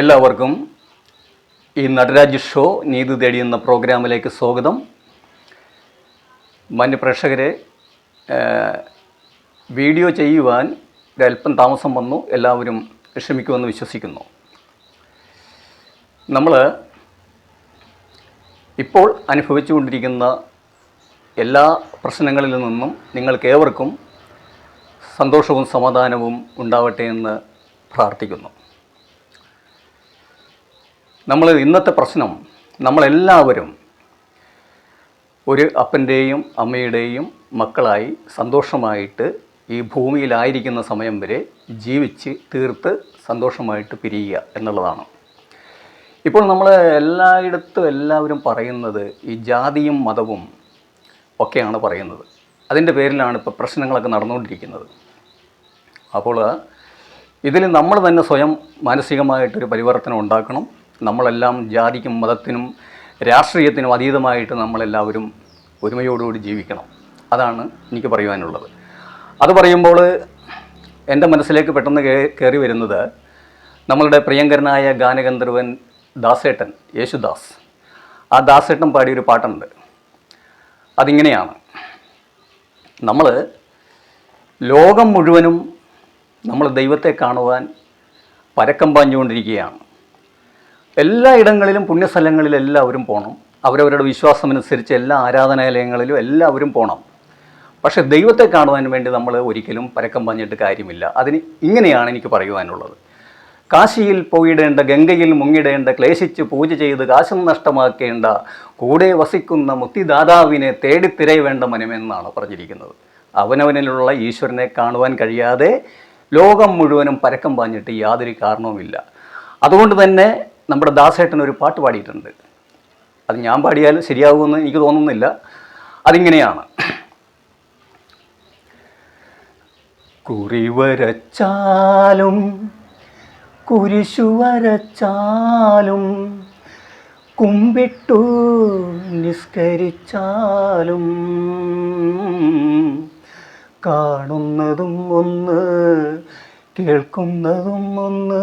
എല്ലാവർക്കും ഈ നടരാജ് ഷോ നീതി തേടി എന്ന പ്രോഗ്രാമിലേക്ക് സ്വാഗതം. മാന്യ പ്രേക്ഷകരെ വീഡിയോ ചെയ്യുവാൻ ഒരല്പം താമസം വന്നു. എല്ലാവരും ക്ഷമിക്കുമെന്ന് വിശ്വസിക്കുന്നു. നമ്മൾ ഇപ്പോൾ അനുഭവിച്ചുകൊണ്ടിരിക്കുന്ന എല്ലാ പ്രശ്നങ്ങളിൽ നിന്നും നിങ്ങൾക്കേവർക്കും സന്തോഷവും സമാധാനവും ഉണ്ടാവട്ടെ എന്ന് പ്രാർത്ഥിക്കുന്നു. നമ്മൾ ഇന്നത്തെ പ്രശ്നം നമ്മളെല്ലാവരും ഒരു അപ്പന്റെയും അമ്മയുടെയും മക്കളായി സന്തോഷമായിട്ട് ഈ ഭൂമിയിലായിരിക്കുന്ന സമയം വരെ ജീവിച്ച് തീർത്ത് സന്തോഷമായിട്ട് പിരിയുക എന്നുള്ളതാണ്. ഇപ്പോൾ നമ്മൾ എല്ലായിടത്തും എല്ലാവരും പറയുന്നത് ഈ ജാതിയും മതവും ഒക്കെയാണ് പറയുന്നത്. അതിന്റെ പേരിലാണ് ഇപ്പോൾ പ്രശ്നങ്ങളൊക്കെ നടന്നുകൊണ്ടിരിക്കുന്നത്. അപ്പോൾ ഇതിൽ നമ്മൾ തന്നെ സ്വയം മാനസികമായിട്ടൊരു പരിവർത്തനം ഉണ്ടാക്കണം. നമ്മളെല്ലാം ജാതിക്കും മതത്തിനും രാഷ്ട്രീയത്തിനും അതീതമായിട്ട് നമ്മളെല്ലാവരും ഒരുമയോടുകൂടി ജീവിക്കണം. അതാണ് എനിക്ക് പറയുവാനുള്ളത്. അത് പറയുമ്പോൾ എന്റെ മനസ്സിലേക്ക് പെട്ടെന്ന് കയറി വരുന്നത് നമ്മളുടെ പ്രിയങ്കരനായ ഗാനഗന്ധർവൻ ദാസേട്ടൻ യേശുദാസ്. ആ ദാസേട്ടൻ പാടിയൊരു പാട്ടുണ്ട്. അതിങ്ങനെയാണ്. നമ്മൾ ലോകം മുഴുവനും നമ്മൾ ദൈവത്തെ കാണുവാൻ പരക്കം പാഞ്ഞുകൊണ്ടിരിക്കുകയാണ്. എല്ലാ ഇടങ്ങളിലും പുണ്യസ്ഥലങ്ങളിലും എല്ലാവരും പോകണം അവരവരുടെ വിശ്വാസമനുസരിച്ച് എല്ലാ ആരാധനാലയങ്ങളിലും എല്ലാവരും പോകണം പക്ഷേ ദൈവത്തെ കാണുവാൻ വേണ്ടി നമ്മൾ ഒരിക്കലും പരക്കം പറഞ്ഞിട്ട് കാര്യമില്ല. അതിന് ഇങ്ങനെയാണ് എനിക്ക് പറയുവാനുള്ളത്. കാശിയിൽ പോയിടേണ്ട ഗംഗയിൽ മുങ്ങിടേണ്ട ക്ലേശിച്ച് പൂജ ചെയ്ത് കാശം നഷ്ടമാക്കേണ്ട കൂടെ വസിക്കുന്ന മുക്തിദാതാവിനെ തേടിത്തിരയേണ്ട മനമെന്നാണ് പറഞ്ഞിരിക്കുന്നത്. അവനവനിലുള്ള ഈശ്വരനെ കാണുവാൻ കഴിയാതെ ലോകം മുഴുവനും പരക്കം പാഞ്ഞിട്ട് യാതൊരു കാരണവുമില്ല. അതുകൊണ്ട് തന്നെ നമ്മുടെ ദാസേട്ടൻ ഒരു പാട്ട് പാടിയിട്ടുണ്ട്. അത് ഞാൻ പാടിയാൽ ശരിയാകുമെന്ന് എനിക്ക് തോന്നുന്നില്ല. അതിങ്ങനെയാണ്. കുറി വരച്ചാലും കുരിശു വരച്ചാലും കുമ്പിട്ടു നിസ്കരിച്ചാലും കാണുന്നതും ഒന്ന് കേൾക്കുന്നതും ഒന്ന്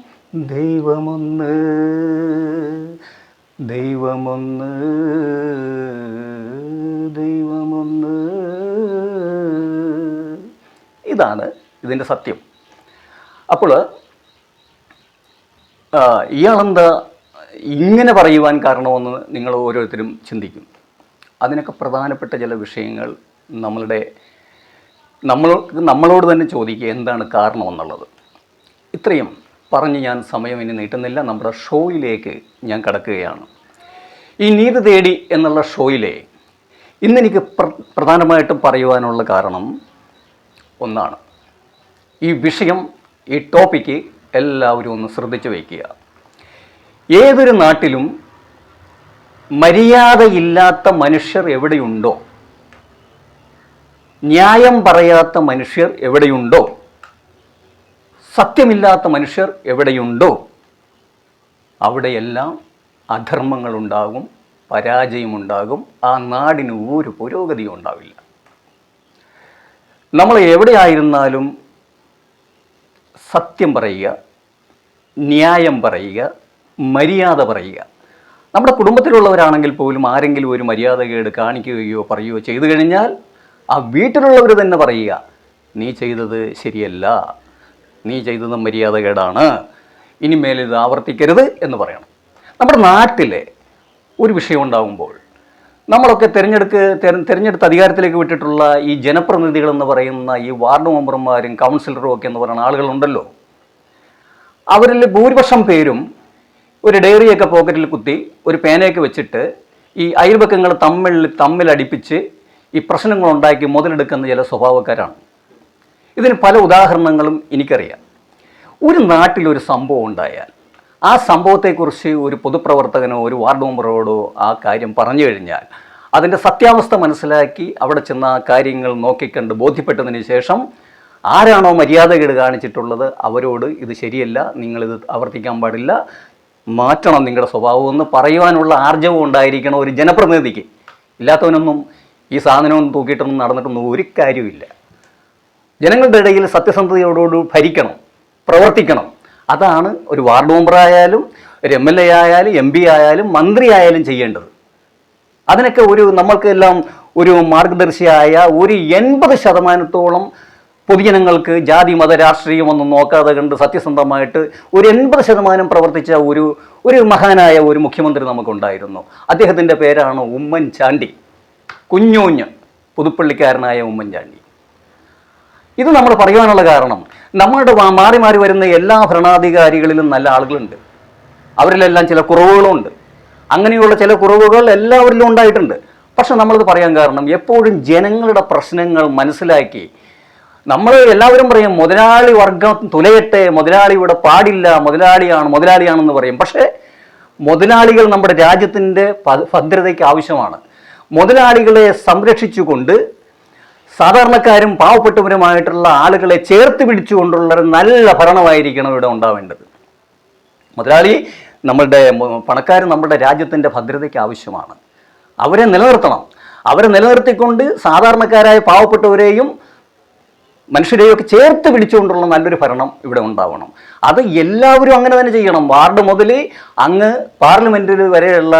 ദൈവമൊന്ന് ദൈവമൊന്ന് ദൈവമൊന്ന്. ഇതാണ് ഇതിന്റെ സത്യം. അപ്പോൾ ഇയാളെന്താ ഇങ്ങനെ പറയുവാൻ കാരണമെന്ന് നിങ്ങൾ ഓരോരുത്തരും ചിന്തിക്കും. അതിനൊക്കെ പ്രധാനപ്പെട്ട ചില വിഷയങ്ങൾ നമ്മളുടെ നമ്മൾ നമ്മളോട് തന്നെ ചോദിക്കുക എന്താണ് കാരണമെന്നുള്ളത്. ഇത്രയും. പറഞ്ഞ് ഞാൻ സമയം ഇനി നീട്ടുന്നില്ല. നമ്മുടെ ഷോയിലേക്ക് ഞാൻ കടക്കുകയാണ്. ഈ നീതി തേടി എന്നുള്ള ഷോയിലെ ഇന്നെനിക്ക് പ്ര പ്രധാനമായിട്ടും പറയുവാനുള്ള കാരണം ഒന്നാണ്. ഈ വിഷയം ഈ ടോപ്പിക്ക് എല്ലാവരും ഒന്ന് ശ്രദ്ധിച്ചു വയ്ക്കുക. ഏതൊരു നാട്ടിലും മര്യാദയില്ലാത്ത മനുഷ്യർ എവിടെയുണ്ടോ? ന്യായം പറയാത്ത മനുഷ്യർ എവിടെയുണ്ടോ? സത്യമില്ലാത്ത മനുഷ്യർ എവിടെയുണ്ടോ അവിടെയെല്ലാം അധർമ്മങ്ങളുണ്ടാകും പരാജയമുണ്ടാകും ആ നാടിന് ഒരു പുരോഗതിയും ഉണ്ടാവില്ല. നമ്മൾ എവിടെയായിരുന്നാലും സത്യം പറയുക ന്യായം പറയുക മര്യാദ പറയുക. നമ്മുടെ കുടുംബത്തിലുള്ളവരാണെങ്കിൽ പോലും ആരെങ്കിലും ഒരു മര്യാദകേട് കാണിക്കുകയോ പറയുകയോ ചെയ്തു കഴിഞ്ഞാൽ ആ വീട്ടിലുള്ളവർ തന്നെ പറയുക നീ ചെയ്തത് ശരിയല്ല. നീ ചെയ്തത് മര്യാദകേടാണ് ഇനി മേലിത് ആവർത്തിക്കരുത് എന്ന് പറയണം. നമ്മുടെ നാട്ടിലെ ഒരു വിഷയം ഉണ്ടാകുമ്പോൾ നമ്മളൊക്കെ തിരഞ്ഞെടുക്ക് തെര- തിരഞ്ഞെടുത്ത് അധികാരത്തിലേക്ക് വിട്ടിട്ടുള്ള ഈ ജനപ്രതിനിധികൾ എന്ന് പറയുന്ന ഈ വാർഡ് മെമ്പർമാരും കൗൺസിലറും ഒക്കെ എന്ന് പറയുന്ന ആളുകളുണ്ടല്ലോ. അവരിൽ ഭൂരിപക്ഷം പേരും ഒരു ഡയറിയൊക്കെ പോക്കറ്റിൽ കുത്തി ഒരു പേനയൊക്കെ വെച്ചിട്ട് ഈ അയൽപക്കങ്ങൾ തമ്മിൽ തമ്മിലടിപ്പിച്ച് ഈ പ്രശ്നങ്ങളുണ്ടാക്കി മുതലെടുക്കുന്ന ചില സ്വഭാവക്കാരാണ്. ഇതിന് പല ഉദാഹരണങ്ങളും എനിക്കറിയാം. ഒരു നാട്ടിലൊരു സംഭവം ഉണ്ടായാൽ ആ സംഭവത്തെക്കുറിച്ച് ഒരു പൊതുപ്രവർത്തകനോ ഒരു വാർഡ് മെമ്പറോടോ ആ കാര്യം പറഞ്ഞു കഴിഞ്ഞാൽ അതിന്റെ സത്യാവസ്ഥ മനസ്സിലാക്കി അവിടെ ചെന്ന് ആ കാര്യങ്ങൾ നോക്കിക്കണ്ട് ബോധ്യപ്പെട്ടതിന് ശേഷം ആരാണോ മര്യാദകേട് കാണിച്ചിട്ടുള്ളത് അവരോട് ഇത് ശരിയല്ല നിങ്ങളിത് ആവർത്തിക്കാൻ പാടില്ല മാറ്റണം നിങ്ങളുടെ സ്വഭാവം എന്ന് പറയുവാനുള്ള ആർജവം ഉണ്ടായിരിക്കണം ഒരു ജനപ്രതിനിധിക്ക്. ഇല്ലാത്തവനൊന്നും ഈ സാധനമൊന്നും തൂക്കിയിട്ടൊന്നും നടന്നിട്ടൊന്നും ഒരു കാര്യമില്ല ജനങ്ങളുടെ ഇടയിൽ സത്യസന്ധതയോടുകൂടി ഭരിക്കണം പ്രവർത്തിക്കണം. അതാണ് ഒരു വാർഡ് മെമ്പറായാലും ഒരു എം എൽ എ ആയാലും എം പി ആയാലും മന്ത്രി ആയാലും ചെയ്യേണ്ടത്. അതിനൊക്കെ ഒരു നമ്മൾക്കെല്ലാം ഒരു മാർഗദർശിയായ ഒരു എൺപത് ശതമാനത്തോളം പൊതുജനങ്ങൾക്ക് ജാതി മത രാഷ്ട്രീയമൊന്നും നോക്കാതെ കണ്ട് സത്യസന്ധമായിട്ട് ഒരു എൺപത് ശതമാനം പ്രവർത്തിച്ച ഒരു ഒരു മഹാനായ ഒരു മുഖ്യമന്ത്രി നമുക്കുണ്ടായിരുന്നു. അദ്ദേഹത്തിന്റെ പേരാണ് ഉമ്മൻചാണ്ടി. കുഞ്ഞൂഞ്ഞ് പുതുപ്പള്ളിക്കാരനായ ഉമ്മൻചാണ്ടി. ഇത് നമ്മൾ പറയുവാനുള്ള കാരണം നമ്മളുടെ മാറി മാറി വരുന്ന എല്ലാ ഭരണാധികാരികളിലും നല്ല ആളുകളുണ്ട്. അവരിലെല്ലാം ചില കുറവുകളുണ്ട്. അങ്ങനെയുള്ള ചില കുറവുകൾ എല്ലാവരിലും ഉണ്ടായിട്ടുണ്ട്. പക്ഷെ നമ്മളിത് പറയാൻ കാരണം എപ്പോഴും ജനങ്ങളുടെ പ്രശ്നങ്ങൾ മനസ്സിലാക്കി നമ്മൾ എല്ലാവരും പറയും മുതലാളി വർഗം തുലയട്ടെ മുതലാളി ഇവിടെ പാടില്ല മുതലാളിയാണ് മുതലാളിയാണെന്ന് പറയും. പക്ഷേ മുതലാളികൾ നമ്മുടെ രാജ്യത്തിന്റെ ഭദ്രതയ്ക്ക് ആവശ്യമാണ്. മുതലാളികളെ സംരക്ഷിച്ചുകൊണ്ട് സാധാരണക്കാരും പാവപ്പെട്ടവരുമായിട്ടുള്ള ആളുകളെ ചേർത്ത് പിടിച്ചുകൊണ്ടുള്ള ഒരു നല്ല ഭരണമായിരിക്കണം ഇവിടെ ഉണ്ടാവേണ്ടത്. മുതലാളി നമ്മളുടെ പണക്കാർ നമ്മുടെ രാജ്യത്തിന്റെ ഭദ്രതയ്ക്ക് ആവശ്യമാണ്. അവരെ നിലനിർത്തണം. അവരെ നിലനിർത്തിക്കൊണ്ട് സാധാരണക്കാരായ പാവപ്പെട്ടവരെയും മനുഷ്യരെയും ഒക്കെ ചേർത്ത് പിടിച്ചുകൊണ്ടുള്ള നല്ലൊരു ഭരണം ഇവിടെ ഉണ്ടാവണം. അത് എല്ലാവരും അങ്ങനെ തന്നെ ചെയ്യണം. വാർഡ് മുതൽ അങ്ങ് പാർലമെന്റിൽ വരെയുള്ള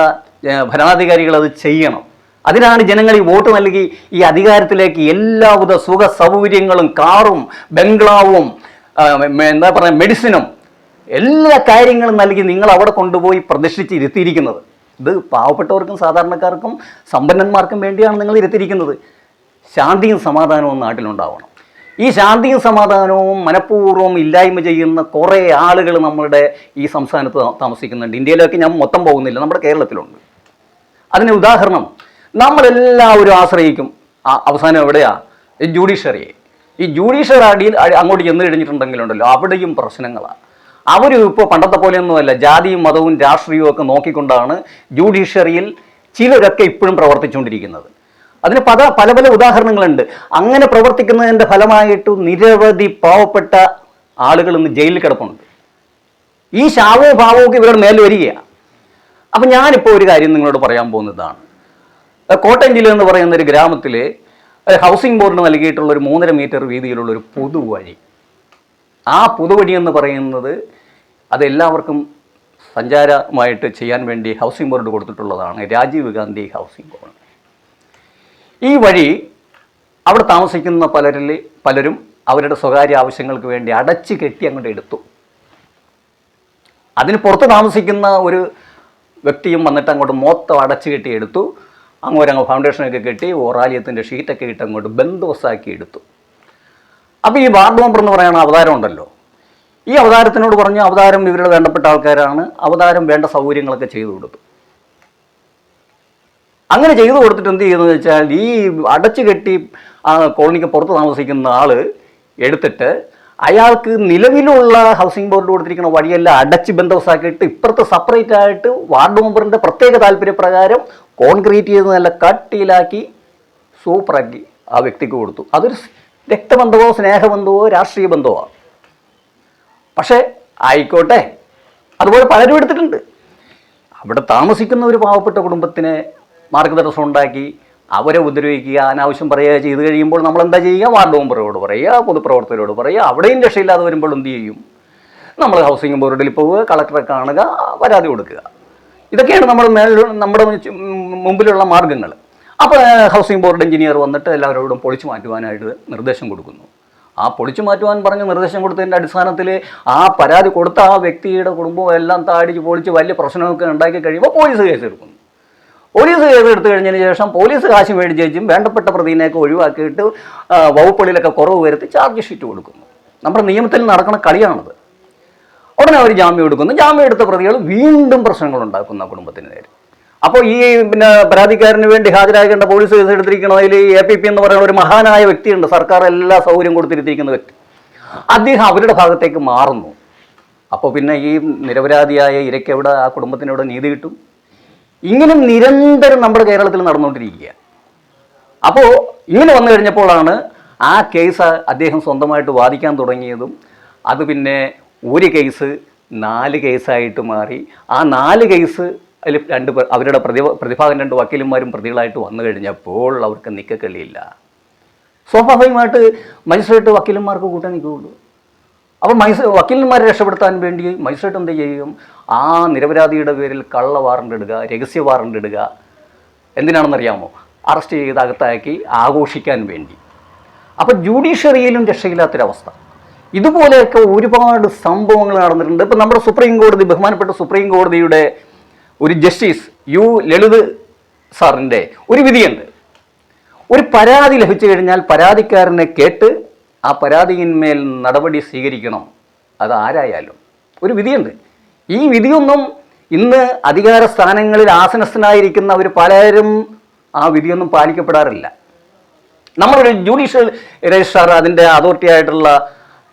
ഭരണാധികാരികൾ അത് ചെയ്യണം. അതിനാണ് ജനങ്ങൾ ഈ വോട്ട് നൽകി ഈ അധികാരത്തിലേക്ക് എല്ലാവിധ സുഖ സൗകര്യങ്ങളും കാറും ബംഗ്ലാവും എന്താ പറയുക മെഡിസിനും എല്ലാ കാര്യങ്ങളും നൽകി നിങ്ങൾ അവിടെ കൊണ്ടുപോയി പ്രതിഷ്ഠിച്ച് ഇരുത്തിയിരിക്കുന്നത് ഇത് പാവപ്പെട്ടവർക്കും സാധാരണക്കാർക്കും സമ്പന്നന്മാർക്കും വേണ്ടിയാണ് നിങ്ങൾ ഇരുത്തിയിരിക്കുന്നത്. ശാന്തിയും സമാധാനവും നാട്ടിലുണ്ടാവണം. ഈ ശാന്തിയും സമാധാനവും മനഃപൂർവം ഇല്ലായ്മ ചെയ്യുന്ന കുറേ ആളുകൾ നമ്മളുടെ ഈ സംസ്ഥാനത്ത് താമസിക്കുന്നുണ്ട്. ഇന്ത്യയിലൊക്കെ ഞാൻ മൊത്തം പോകുന്നില്ല. നമ്മുടെ കേരളത്തിലുണ്ട്. അതിന് ഉദാഹരണം നമ്മളെല്ലാവരും ആശ്രയിക്കും. അവസാനം എവിടെയാ? ജുഡീഷ്യറിയെ ഈ ജുഡീഷ്യറി അടിയിൽ അങ്ങോട്ട് ചെന്ന് കഴിഞ്ഞിട്ടുണ്ടെങ്കിലുണ്ടല്ലോ അവിടെയും പ്രശ്നങ്ങളാണ് അവർ ഇപ്പോൾ പണ്ടത്തെ പോലെയൊന്നുമല്ല ജാതിയും മതവും രാഷ്ട്രീയവും ഒക്കെ നോക്കിക്കൊണ്ടാണ് ജുഡീഷ്യറിയിൽ ചിലരൊക്കെ ഇപ്പോഴും പ്രവർത്തിച്ചുകൊണ്ടിരിക്കുന്നത്. അതിന് പല പല പല ഉദാഹരണങ്ങളുണ്ട്. അങ്ങനെ പ്രവർത്തിക്കുന്നതിന്റെ ഫലമായിട്ട് നിരവധി പാവപ്പെട്ട ആളുകൾ ഇന്ന് ജയിലിൽ കിടപ്പുണ്ട്. ഈ ശാവവും ഭാവവും ഒക്കെ ഇവരുടെ മേൽ വരികയാണ് അപ്പം ഞാനിപ്പോൾ ഒരു കാര്യം നിങ്ങളോട് പറയാൻ പോകുന്നതാണ്. കോട്ടയം ജില്ല എന്ന് പറയുന്ന ഒരു ഗ്രാമത്തിലെ ഹൗസിംഗ് ബോർഡ് നൽകിയിട്ടുള്ള ഒരു മൂന്നര മീറ്റർ വീതിയിലുള്ള ഒരു പൊതുവഴി. ആ പൊതുവഴി എന്ന് പറയുന്നത് അതെല്ലാവർക്കും സഞ്ചാരമായിട്ട് ചെയ്യാൻ വേണ്ടി ഹൗസിംഗ് ബോർഡ് കൊടുത്തിട്ടുള്ളതാണ് രാജീവ് ഗാന്ധി ഹൗസിംഗ് ബോർഡ് ഈ വഴി അവിടെ താമസിക്കുന്ന പലരിൽ പലരും അവരുടെ സ്വകാര്യ ആവശ്യങ്ങൾക്ക് വേണ്ടി അടച്ചു കെട്ടി അങ്ങോട്ട് എടുത്തു. അതിന് പുറത്ത് താമസിക്കുന്ന ഒരു വ്യക്തിയും വന്നിട്ട് അങ്ങോട്ട് മൊത്തം അടച്ചു കെട്ടി എടുത്തു. അങ്ങോട്ടങ്ങ് ഫൗണ്ടേഷനൊക്കെ കെട്ടി ഓറാലിയത്തിന്റെ ഷീറ്റൊക്കെ ഇട്ട് അങ്ങോട്ട് ബന്ദോസാക്കി എടുത്തു. അപ്പോൾ ഈ വാർഡ് മെമ്പർ എന്ന് പറയുന്ന അവതാരം ഉണ്ടല്ലോ. ഈ അവതാരത്തിനോട് പറഞ്ഞു അവതാരം ഇവരുടെ വേണ്ടപ്പെട്ട ആൾക്കാരാണ്. അവതാരം വേണ്ട സൗകര്യങ്ങളൊക്കെ ചെയ്തു കൊടുത്തു. അങ്ങനെ ചെയ്തു കൊടുത്തിട്ട് എന്ത് ചെയ്യുന്നത് വെച്ചാൽ ഈ അടച്ചു കെട്ടി ആ കോളനിക്ക് പുറത്ത് താമസിക്കുന്ന ആൾ എടുത്തിട്ട് അയാൾക്ക് നിലവിലുള്ള ഹൗസിംഗ് ബോർഡ് കൊടുത്തിരിക്കുന്ന വഴിയെല്ലാം അടച്ച് ബന്ധവസാക്കിയിട്ട് ഇപ്പുറത്ത് സെപ്പറേറ്റ് ആയിട്ട് വാർഡ് മെമ്പറിന്റെ പ്രത്യേക താല്പര്യപ്രകാരം കോൺക്രീറ്റ് ചെയ്ത് നല്ല കട്ടിയിലാക്കി സൂപ്പറാക്കി ആ വ്യക്തിക്ക് കൊടുത്തു. അതൊരു രക്തബന്ധമോ സ്നേഹബന്ധമോ രാഷ്ട്രീയ ബന്ധമോ? പക്ഷേ ആയിക്കോട്ടെ അതുപോലെ പലരും എടുത്തിട്ടുണ്ട്. അവിടെ താമസിക്കുന്ന ഒരു പാവപ്പെട്ട കുടുംബത്തിന് മാർഗദർശനം ഉണ്ടാക്കി അവരെ ഉപദ്രവിക്കുക അനാവശ്യം പറയുക ചെയ്ത് കഴിയുമ്പോൾ നമ്മൾ എന്താ ചെയ്യുക? വാർഡ് മെമ്പറോട് പറയുക പൊതുപ്രവർത്തകരോട് പറയുക അവിടെയും രക്ഷയില്ലാതെ വരുമ്പോൾ എന്ത് ചെയ്യും? നമ്മൾ ഹൗസിംഗ് ബോർഡിൽ പോവുക കളക്ടറെ കാണുക പരാതി കൊടുക്കുക. ഇതൊക്കെയാണ് നമ്മൾ നമ്മുടെ മുമ്പിലുള്ള മാർഗങ്ങൾ അപ്പോൾ ഹൗസിംഗ് ബോർഡ് എഞ്ചിനീയർ വന്നിട്ട് എല്ലാവരോടും പൊളിച്ചു മാറ്റുവാനായിട്ട് നിർദ്ദേശം കൊടുക്കുന്നു. ആ പൊളിച്ചു മാറ്റുവാൻ പറഞ്ഞ് നിർദ്ദേശം കൊടുത്തതിന്റെ അടിസ്ഥാനത്തിൽ ആ പരാതി കൊടുത്ത ആ വ്യക്തിയുടെ കുടുംബവും എല്ലാം താടിച്ച് പൊളിച്ച് വലിയ പ്രശ്നമൊക്കെ ഉണ്ടാക്കി കഴിയുമ്പോൾ പോലീസ് കേസെടുക്കുന്നു പോലീസ് കേസ് എടുത്തു കഴിഞ്ഞതിന് ശേഷം പോലീസ് കാശ് മേടിച്ചും വേണ്ടപ്പെട്ട പ്രതിനെയൊക്കെ ഒഴിവാക്കിയിട്ട് വകുപ്പുകളിലൊക്കെ കുറവ് വരുത്തി ചാർജ് ഷീറ്റ് കൊടുക്കുന്നു. നമ്മുടെ നിയമത്തിൽ നടക്കുന്ന കളിയാണത്. ഉടനെ അവർ ജാമ്യം എടുക്കുന്നു. ജാമ്യം എടുത്ത പ്രതികൾ വീണ്ടും പ്രശ്നങ്ങൾ ഉണ്ടാക്കുന്ന കുടുംബത്തിന് നേരെ. അപ്പോൾ ഈ പിന്നെ പരാതിക്കാരന് വേണ്ടി ഹാജരാകേണ്ട പോലീസ് കേസ് എടുത്തിരിക്കുന്നതിൽ എ പി പി എന്ന് പറയുന്ന ഒരു മഹാനായ വ്യക്തിയുണ്ട്. സർക്കാർ എല്ലാ സൗകര്യം കൊടുത്തിരുത്തിയിരിക്കുന്ന വ്യക്തി. അദ്ദേഹം അവരുടെ ഭാഗത്തേക്ക് മാറുന്നു. അപ്പോൾ പിന്നെ ഈ നിരപരാധിയായ ഇരയ്ക്ക് എവിടെ ആ കുടുംബത്തിനവിടെ നീതി കിട്ടും? ഇങ്ങനെ നിരന്തരം നമ്മുടെ കേരളത്തിൽ നടന്നുകൊണ്ടിരിക്കുക അപ്പോൾ ഇങ്ങനെ വന്നു കഴിഞ്ഞപ്പോഴാണ് ആ കേസ് അദ്ദേഹം സ്വന്തമായിട്ട് വാദിക്കാൻ തുടങ്ങിയതും അത് പിന്നെ ഒരു കേസ് നാല് കേസായിട്ട് മാറി. ആ നാല് കേസ് അതിൽ രണ്ട് അവരുടെ പ്രതി പ്രതിഭാഗം രണ്ട് വക്കീലന്മാരും പ്രതികളായിട്ട് വന്നു കഴിഞ്ഞപ്പോൾ അവർക്ക് നിക്കക്കളിയില്ല സ്വാഭാവികമായിട്ട് മജിസ്ട്രേറ്റ് വക്കീലന്മാർക്ക് കൂട്ടാൻ നിൽക്കുകയുള്ളൂ. അപ്പോൾ മൈസ് വക്കീലന്മാരെ രക്ഷപ്പെടുത്താൻ വേണ്ടി മജിസ്ട്രേറ്റ് എന്ത് ചെയ്യും? ആ നിരപരാധിയുടെ പേരിൽ കള്ള വാറണ്ട് ഇടുക രഹസ്യ വാറണ്ട് ഇടുക. എന്തിനാണെന്നറിയാമോ? അറസ്റ്റ് ചെയ്ത് അകത്താക്കി ആഘോഷിക്കാൻ വേണ്ടി. അപ്പോൾ ജുഡീഷ്യറിയിലും രക്ഷയില്ലാത്തൊരവസ്ഥ. ഇതുപോലെയൊക്കെ ഒരുപാട് സംഭവങ്ങൾ നടന്നിട്ടുണ്ട്. ഇപ്പം നമ്മുടെ സുപ്രീം കോടതി ബഹുമാനപ്പെട്ട സുപ്രീം കോടതിയുടെ ഒരു ജസ്റ്റിസ് യു ലളിത് സാറിന്റെ ഒരു വിധിയുണ്ട്. ഒരു പരാതി ലഭിച്ചു കഴിഞ്ഞാൽ പരാതിക്കാരനെ കേട്ട് ആ പരാതിയിന്മേൽ നടപടി സ്വീകരിക്കണം. അത് ആരായാലും. ഒരു വിധിയുണ്ട്. ഈ വിധിയൊന്നും ഇന്ന് അധികാര സ്ഥാനങ്ങളിൽ ആസനസ്ഥനായിരിക്കുന്ന ഒരു പലരും ആ വിധിയൊന്നും പാലിക്കപ്പെടാറില്ല. നമ്മളൊരു ജുഡീഷ്യൽ രജിസ്ട്രാർ അതിന്റെ അതോറിറ്റി ആയിട്ടുള്ള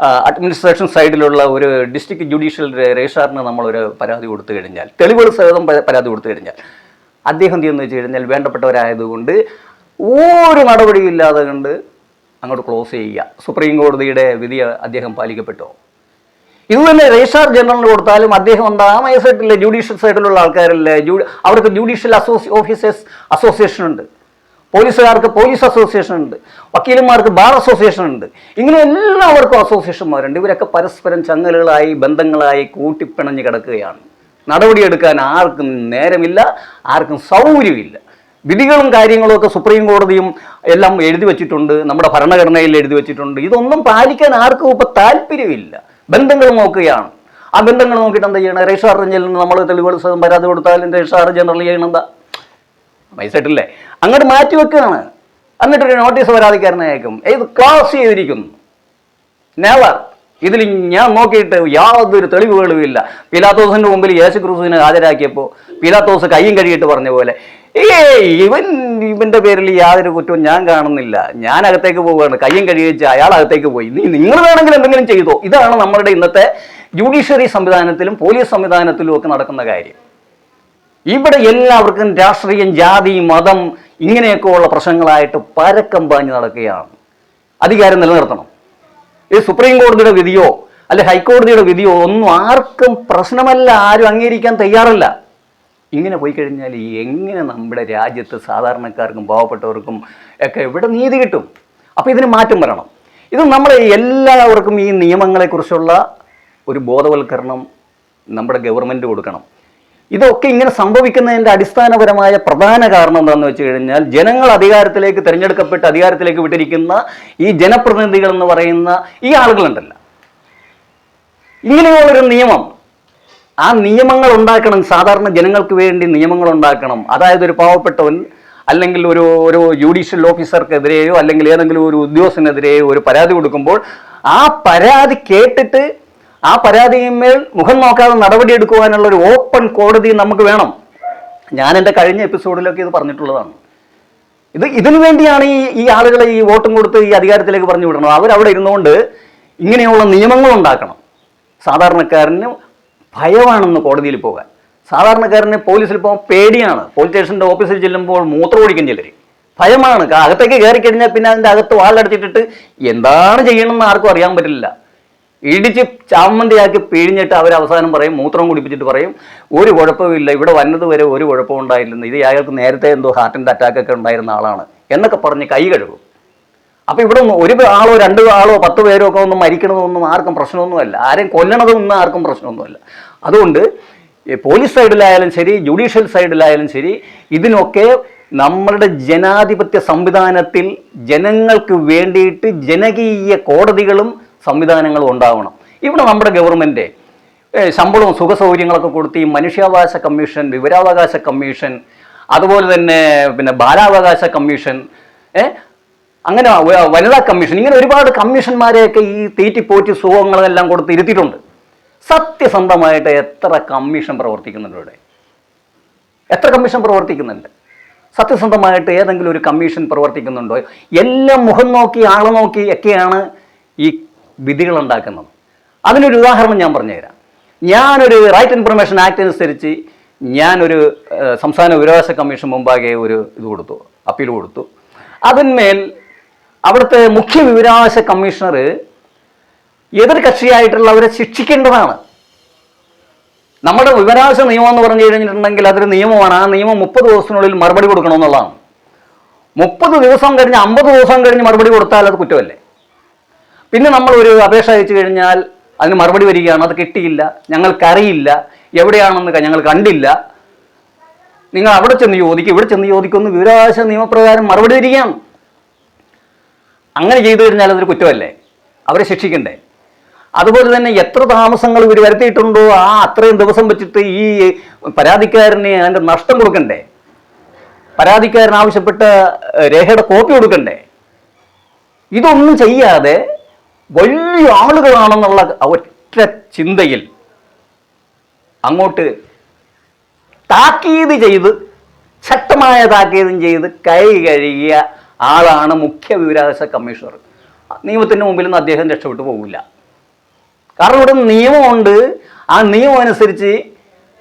അഡ്മിനിസ്ട്രേഷൻ സൈഡിലുള്ള ഒരു ഡിസ്ട്രിക്ട് ജുഡീഷ്യൽ രജിസ്ട്രാറിന് നമ്മളൊരു പരാതി കൊടുത്തു കഴിഞ്ഞാൽ തെളിവുകൾ സഹിതം പരാതി കൊടുത്തു കഴിഞ്ഞാൽ അദ്ദേഹം ചെയ്യുന്നു വെച്ച് കഴിഞ്ഞാൽ വേണ്ടപ്പെട്ടവരായതുകൊണ്ട് ഒരു നടപടിയും ഇല്ലാതെ കണ്ട് അങ്ങോട്ട് ക്ലോസ് ചെയ്യുക. സുപ്രീം കോടതിയുടെ വിധി അദ്ദേഹം പാലിക്കപ്പെട്ടോ? ഇത് തന്നെ രജിസ്ട്രാർ ജനറലിന് കൊടുത്താലും അദ്ദേഹം എന്താ ആ മൈസൈറ്റിലെ ജുഡീഷ്യൽ സൈഡിലുള്ള ആൾക്കാരല്ലേ ജൂ അവർക്ക് ജുഡീഷ്യൽ അസോസി ഓഫീസേഴ്സ് അസോസിയേഷൻ ഉണ്ട്. പോലീസുകാർക്ക് പോലീസ് അസോസിയേഷൻ ഉണ്ട് വക്കീലന്മാർക്ക് ബാർ അസോസിയേഷൻ ഉണ്ട്. ഇങ്ങനെ എല്ലാവർക്കും അസോസിയേഷന്മാരുണ്ട്. ഇവരൊക്കെ പരസ്പരം ചങ്ങലുകളായി ബന്ധങ്ങളായി കൂട്ടിപ്പിണഞ്ഞ് കിടക്കുകയാണ്. നടപടിയെടുക്കാൻ ആർക്കും നേരമില്ല ആർക്കും സൗകര്യമില്ല. വിധികളും കാര്യങ്ങളും ഒക്കെ സുപ്രീം കോടതിയും എല്ലാം എഴുതി വെച്ചിട്ടുണ്ട് നമ്മുടെ ഭരണഘടനയിൽ എഴുതി വെച്ചിട്ടുണ്ട്. ഇതൊന്നും പാലിക്കാൻ ആർക്കും ഇപ്പോൾ താല്പര്യമില്ല. ബന്ധങ്ങൾ നോക്കുകയാണ്. ആ ബന്ധങ്ങൾ നോക്കിയിട്ട് എന്താ ചെയ്യണം? രജിസ്ട്രാർ ജനറൽ നമ്മൾ തെളിവുകൾ പരാതി കൊടുത്താലും രജിസ്ട്രാർ ജനറൽ ചെയ്യണം എന്താ പൈസട്ടില്ലേ അങ്ങോട്ട് മാറ്റി വെക്കുകയാണ്. എന്നിട്ടൊരു നോട്ടീസ് പരാതിക്കാരനെ അയക്കും. ഇത് ക്ലോസ് ചെയ്തിരിക്കുന്നു. നെവർ ഇതിൽ ഞാൻ നോക്കിയിട്ട് യാതൊരു തെളിവുകളും ഇല്ല. പിലാത്തോസിന്റെ മുമ്പിൽ യേശു ക്രിസ്തുവിനെ ഹാജരാക്കിയപ്പോൾ പിലാത്തോസ് കയ്യും കഴിയിട്ട് പറഞ്ഞ പോലെ ഏ ഇവൻ ഇവന്റെ പേരിൽ യാതൊരു കുറ്റവും ഞാൻ കാണുന്നില്ല. ഞാൻ അകത്തേക്ക് പോവുകയാണ്. കയ്യും കഴിയിച്ച് അയാൾ അകത്തേക്ക് പോയി. നീ നിങ്ങൾ വേണമെങ്കിൽ എന്തെങ്കിലും ചെയ്തോ? ഇതാണ് നമ്മുടെ ഇന്നത്തെ ജുഡീഷ്യറി സംവിധാനത്തിലും പോലീസ് സംവിധാനത്തിലും ഒക്കെ നടക്കുന്ന കാര്യം. ഇവിടെ എല്ലാവർക്കും രാഷ്ട്രീയം ജാതി മതം ഇങ്ങനെയൊക്കെയുള്ള പ്രശ്നങ്ങളായിട്ട് പരക്കം പാഞ്ഞ് നടക്കുകയാണ്. അധികാരം നിലനിർത്തണം. ഈ സുപ്രീം കോടതിയുടെ വിധിയോ അല്ലെ ഹൈക്കോടതിയുടെ വിധിയോ ഒന്നും ആർക്കും പ്രശ്നമല്ല ആരും അംഗീകരിക്കാൻ തയ്യാറല്ല. ഇങ്ങനെ പോയി കഴിഞ്ഞാൽ എങ്ങനെ നമ്മുടെ രാജ്യത്ത് സാധാരണക്കാർക്കും പാവപ്പെട്ടവർക്കും ഒക്കെ എവിടെ നീതി കിട്ടും? അപ്പോൾ ഇതിന് മാറ്റം വരണം. ഇത് നമ്മൾ എല്ലാവർക്കും ഈ നിയമങ്ങളെക്കുറിച്ചുള്ള ഒരു ബോധവൽക്കരണം നമ്മുടെ ഗവൺമെന്റ് കൊടുക്കണം. ഇതൊക്കെ ഇങ്ങനെ സംഭവിക്കുന്നതിന്റെ അടിസ്ഥാനപരമായ പ്രധാന കാരണം എന്താണെന്ന് വെച്ച് കഴിഞ്ഞാൽ ജനങ്ങൾ അധികാരത്തിലേക്ക് തിരഞ്ഞെടുക്കപ്പെട്ട് അധികാരത്തിലേക്ക് വിട്ടിരിക്കുന്ന ഈ ജനപ്രതിനിധികൾ എന്ന് പറയുന്ന ഈ ആളുകളുണ്ടല്ല. ഇങ്ങനെയുള്ളൊരു നിയമം ആ നിയമങ്ങൾ ഉണ്ടാക്കണം. സാധാരണ ജനങ്ങൾക്ക് വേണ്ടി നിയമങ്ങൾ ഉണ്ടാക്കണം. അതായത് ഒരു പാവപ്പെട്ടവൻ അല്ലെങ്കിൽ ഒരു ഒരു ജുഡീഷ്യൽ ഓഫീസർക്കെതിരെയോ അല്ലെങ്കിൽ ഏതെങ്കിലും ഒരു ഉദ്യോഗസ്ഥനെതിരെയോ ഒരു പരാതി കൊടുക്കുമ്പോൾ ആ പരാതി കേട്ടിട്ട് ആ പരാതിയിന്മേൽ മുഖം നോക്കാതെ നടപടിയെടുക്കുവാനുള്ള ഒരു ഓപ്പൺ കോടതി നമുക്ക് വേണം. ഞാൻ എന്റെ കഴിഞ്ഞ എപ്പിസോഡിലൊക്കെ ഇത് പറഞ്ഞിട്ടുള്ളതാണ്. ഇത് ഇതിനു വേണ്ടിയാണ് ഈ ഈ ആളുകളെ ഈ വോട്ടും കൊടുത്ത് ഈ അധികാരത്തിലേക്ക് പറഞ്ഞു വിടണം അവരവിടെ ഇരുന്നുകൊണ്ട് ഇങ്ങനെയുള്ള നിയമങ്ങൾ ഉണ്ടാക്കണം. സാധാരണക്കാരന് ഭയമാണെന്ന് കോടതിയിൽ പോകാൻ. സാധാരണക്കാരന് പോലീസിൽ പോകാൻ പേടിയാണ്. പോലീസ് സ്റ്റേഷന്റെ ഓഫീസിൽ ചെല്ലുമ്പോൾ മൂത്രം ഒഴിക്കും ചിലർ. ഭയമാണ്. അകത്തേക്ക് കയറി കഴിഞ്ഞാൽ പിന്നെ അതിന്റെ അകത്ത് വാളടച്ചിട്ടിട്ട് എന്താണ് ചെയ്യണമെന്ന് ആർക്കും അറിയാൻ പറ്റില്ല. ഇടിച്ച് ചാമണ്ടിയാക്കി പിഴിഞ്ഞിട്ട് അവർ അവസാനം പറയും മൂത്രം കുടിപ്പിച്ചിട്ട് പറയും ഒരു കുഴപ്പമില്ല ഇവിടെ വന്നത് വരെ ഒരു കുഴപ്പവും ഉണ്ടായില്ലെന്ന്. ഇത് അയാൾക്ക് നേരത്തെ എന്തോ ഹാർട്ടിന്റെ അറ്റാക്കൊക്കെ ഉണ്ടായിരുന്ന ആളാണ് എന്നൊക്കെ പറഞ്ഞ് കൈ കഴുകും. അപ്പോൾ ഇവിടെ ഒരു ആളോ രണ്ട് ആളോ പത്ത് പേരോ ഒക്കെ ഒന്നും മരിക്കണതൊന്നും ആർക്കും പ്രശ്നമൊന്നുമല്ല. ആരെയും കൊല്ലണതൊന്നും ആർക്കും പ്രശ്നമൊന്നുമല്ല. അതുകൊണ്ട് പോലീസ് സൈഡിലായാലും ശരി ജുഡീഷ്യൽ സൈഡിലായാലും ശരി ഇതിനൊക്കെ നമ്മളുടെ ജനാധിപത്യ സംവിധാനത്തിൽ ജനങ്ങൾക്ക് വേണ്ടിയിട്ട് ജനകീയ കോടതികളും സംവിധാനങ്ങളും ഉണ്ടാവണം. ഇവിടെ നമ്മുടെ ഗവൺമെന്റ് ശമ്പളവും സുഖസൗകര്യങ്ങളൊക്കെ കൊടുത്ത് ഈ മനുഷ്യാവകാശ കമ്മീഷൻ വിവരാവകാശ കമ്മീഷൻ അതുപോലെ തന്നെ പിന്നെ ബാലാവകാശ കമ്മീഷൻ അങ്ങനെ വനിതാ കമ്മീഷൻ ഇങ്ങനെ ഒരുപാട് കമ്മീഷന്മാരെയൊക്കെ ഈ തീറ്റിപ്പോറ്റി സുഖങ്ങളെല്ലാം കൊടുത്ത് ഇരുത്തിയിട്ടുണ്ട്. സത്യസന്ധമായിട്ട് എത്ര കമ്മീഷൻ പ്രവർത്തിക്കുന്നുണ്ട് ഇവിടെ? എത്ര കമ്മീഷൻ പ്രവർത്തിക്കുന്നുണ്ട്? സത്യസന്ധമായിട്ട് ഏതെങ്കിലും ഒരു കമ്മീഷൻ പ്രവർത്തിക്കുന്നുണ്ടോ? എല്ലാം മുഖം നോക്കി ആളെ നോക്കി ഒക്കെയാണ് ഈ വിധികൾ ഉണ്ടാക്കുന്നത് അതിനൊരു ഉദാഹരണം ഞാൻ പറഞ്ഞുതരാം. ഞാനൊരു റൈറ്റ് ഇൻഫർമേഷൻ ആക്ട് അനുസരിച്ച് ഞാനൊരു സംസ്ഥാന വിവരാവകാശ കമ്മീഷൻ മുമ്പാകെ ഒരു ഇത് കൊടുത്തു അപ്പീൽ കൊടുത്തു. അതിന്മേൽ അവിടുത്തെ മുഖ്യ വിവരാവകാശ കമ്മീഷണർ എതിർ കക്ഷിയായിട്ടുള്ളവരെ ശിക്ഷിക്കേണ്ടതാണ്. നമ്മുടെ വിവരാവകാശ നിയമം എന്ന് പറഞ്ഞു കഴിഞ്ഞിട്ടുണ്ടെങ്കിൽ അതൊരു നിയമമാണ്. ആ നിയമം മുപ്പത് ദിവസത്തിനുള്ളിൽ മറുപടി കൊടുക്കണമെന്നുള്ളതാണ്. മുപ്പത് ദിവസം കഴിഞ്ഞ് അമ്പത് ദിവസം കഴിഞ്ഞ് മറുപടി കൊടുത്താൽ അത് കുറ്റമല്ലേ? പിന്നെ നമ്മൾ ഒരു അപേക്ഷ അയച്ചു കഴിഞ്ഞാൽ അതിന് മറുപടി വരികയാണ്. അത് കിട്ടിയില്ല. ഞങ്ങൾക്കറിയില്ല. എവിടെയാണെന്ന് ഞങ്ങൾ കണ്ടില്ല. നിങ്ങൾ അവിടെ ചെന്ന് ചോദിക്കും ഇവിടെ ചെന്ന് ചോദിക്കുന്നു വിവരാവകാശ നിയമപ്രകാരം മറുപടി വരികയാണ്. അങ്ങനെ ചെയ്തു കഴിഞ്ഞാൽ അതൊരു കുറ്റമല്ലേ? അവരെ ശിക്ഷിക്കണ്ടേ? അതുപോലെ തന്നെ എത്ര താമസങ്ങൾ ഇവർ വരുത്തിയിട്ടുണ്ടോ? ആ അത്രയും ദിവസം വെച്ചിട്ട് ഈ പരാതിക്കാരന് അതിന്റെ നഷ്ടം കൊടുക്കണ്ടേ? പരാതിക്കാരൻ ആവശ്യപ്പെട്ട രേഖയുടെ കോപ്പി കൊടുക്കണ്ടേ? ഇതൊന്നും ചെയ്യാതെ വലിയ ആളുകളാണെന്നുള്ള ഒറ്റ ചിന്തയിൽ അങ്ങോട്ട് താക്കീത് ചെയ്ത് ശക്തമായ താക്കീതും ചെയ്ത് കൈ കഴുകിയ ആളാണ് മുഖ്യ വിവരാവകാശ കമ്മീഷണർ. നിയമത്തിന് മുമ്പിൽ നിന്ന് അദ്ദേഹം രക്ഷപ്പെട്ടു പോകില്ല കാരണം ഇവിടെ നിയമമുണ്ട്. ആ നിയമം അനുസരിച്ച്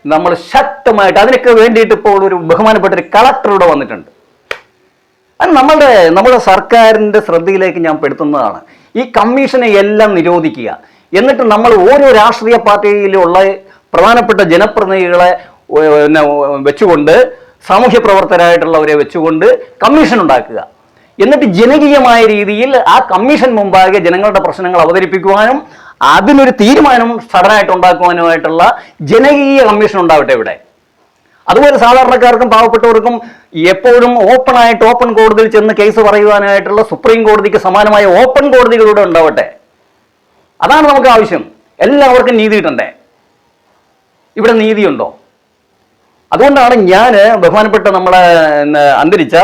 നമ്മൾ ശക്തമായിട്ട് അതിനൊക്കെ വേണ്ടിയിട്ട് ഇപ്പോൾ ഒരു ബഹുമാനപ്പെട്ട ഒരു കളക്ടർ ഇവിടെ വന്നിട്ടുണ്ട്. അത് നമ്മളുടെ നമ്മുടെ സർക്കാരിന്റെ ശ്രദ്ധയിലേക്ക് ഞാൻ പെടുത്തുന്നതാണ്. ഈ കമ്മീഷനെ എല്ലാം നിരോധിക്കുക. എന്നിട്ട് നമ്മൾ ഓരോ രാഷ്ട്രീയ പാർട്ടിയിലുള്ള പ്രധാനപ്പെട്ട ജനപ്രതിനിധികളെ പിന്നെ വെച്ചുകൊണ്ട് സാമൂഹ്യ പ്രവർത്തകരായിട്ടുള്ളവരെ വെച്ചുകൊണ്ട് കമ്മീഷൻ ഉണ്ടാക്കുക. എന്നിട്ട് ജനകീയമായ രീതിയിൽ ആ കമ്മീഷൻ മുമ്പാകെ ജനങ്ങളുടെ പ്രശ്നങ്ങൾ അവതരിപ്പിക്കുവാനും അതിനൊരു തീരുമാനം സഡനായിട്ട് ഉണ്ടാക്കുവാനുമായിട്ടുള്ള ജനകീയ കമ്മീഷൻ ഉണ്ടാവട്ടെ ഇവിടെ. അതുപോലെ സാധാരണക്കാർക്കും പാവപ്പെട്ടവർക്കും എപ്പോഴും ഓപ്പൺ ആയിട്ട് ഓപ്പൺ കോടതിയിൽ ചെന്ന് കേസ് പറയുവാനായിട്ടുള്ള സുപ്രീം കോടതിക്ക് സമാനമായ ഓപ്പൺ കോടതികളിലൂടെ ഉണ്ടാവട്ടെ. അതാണ് നമുക്ക് ആവശ്യം. എല്ലാവർക്കും നീതി കിട്ടണ്ടേ? ഇവിടെ നീതിയുണ്ടോ? അതുകൊണ്ടാണ് ഞാൻ ബഹുമാനപ്പെട്ട നമ്മളെ അന്തരിച്ച